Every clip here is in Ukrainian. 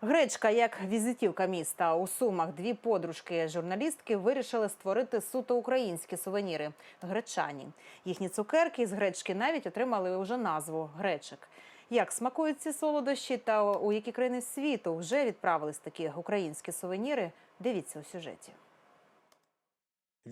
Гречка як візитівка міста. У Сумах дві подружки журналістки вирішили створити суто українські сувеніри гречані. Їхні цукерки з гречки навіть отримали вже назву гречик. Як смакують ці солодощі та у які країни світу вже відправились такі українські сувеніри? Дивіться у сюжеті.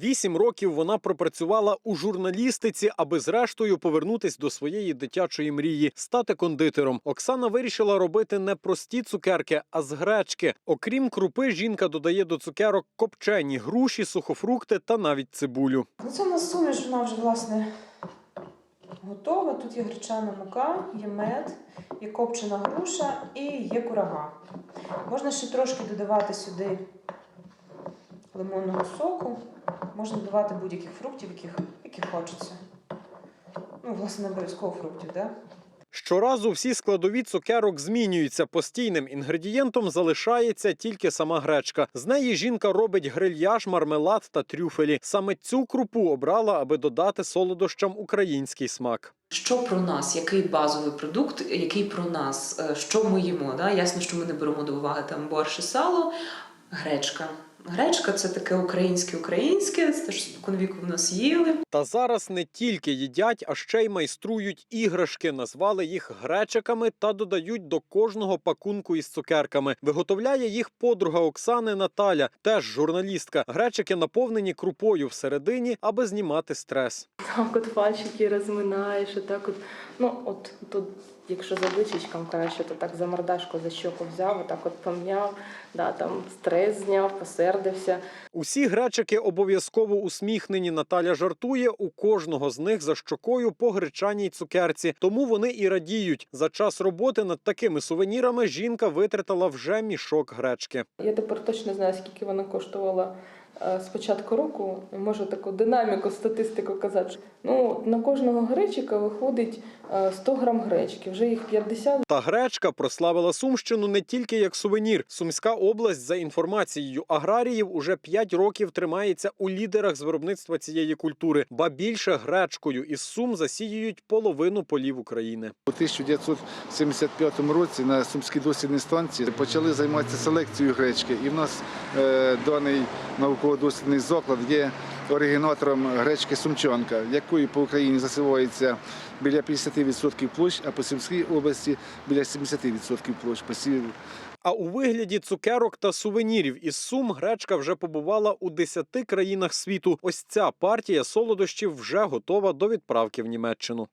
Вісім років вона пропрацювала у журналістиці, аби зрештою повернутись до своєї дитячої мрії стати кондитером. Оксана вирішила робити не прості цукерки, а з гречки. Окрім крупи, жінка додає до цукерок копчені груші, сухофрукти та навіть цибулю. Ну, це у нас суміш, вона вже власне готова. Тут є гречана мука, є мед, є копчена груша і є курага. Можна ще трошки додавати сюди лимонного соку. Можна додавати будь-яких фруктів, яких, які хочеться. Ну, власне, не обов'язково фруктів, так? Да? Щоразу всі складові цукерок змінюються. Постійним інгредієнтом залишається тільки сама гречка. З неї жінка робить грильяж, мармелад та трюфелі. Саме цю крупу обрала, аби додати солодощам український смак. Що про нас, який базовий продукт, який про нас, е, що ми їмо? Да? Ясно, що ми не беремо до уваги там борщ і сало, гречка. Гречка це таке українське-українське, це те, що споконвіку в нас їли. Та зараз не тільки їдять, а ще й майструють іграшки. Назвали їх гречиками та додають до кожного пакунку із цукерками. Виготовляє їх подруга Оксани Наталя, теж журналістка. Гречики наповнені крупою всередині, аби знімати стрес. Так, от пальчики розминаєш, так от. Ну, от тут, якщо за обличчям краще, то так за мордашку, за щоку взяв, отак от пом'яв, да, там стрес зняв, посердився. Усі гречики обов'язково усміхнені. Наталя жартує у кожного з них за щокою по гречаній цукерці. Тому вони і радіють. За час роботи над такими сувенірами жінка витратила вже мішок гречки. Я тепер точно знаю, скільки вона коштувала з початку року. Можу таку динаміку, статистику казати. Ну, на кожного гречика виходить е, 100 грам гречки, вже їх 50 Та гречка прославила Сумщину не тільки як сувенір. Сумська область, за інформацією аграріїв, уже 5 років тримається у лідерах з виробництва цієї культури, ба більше гречкою із Сум засіюють половину полів України. У 1975 році на Сумській дослідній станції почали займатися селекцією гречки. І в нас е, даний науково-дослідний заклад є оригінатором гречки Сумчанка, якої по Україні засівається біля 50% площ, а по Сумській області біля 70% площ посівів. А у вигляді цукерок та сувенірів із Сум гречка вже побувала у 10 країнах світу. Ось ця партія солодощів вже готова до відправки в Німеччину.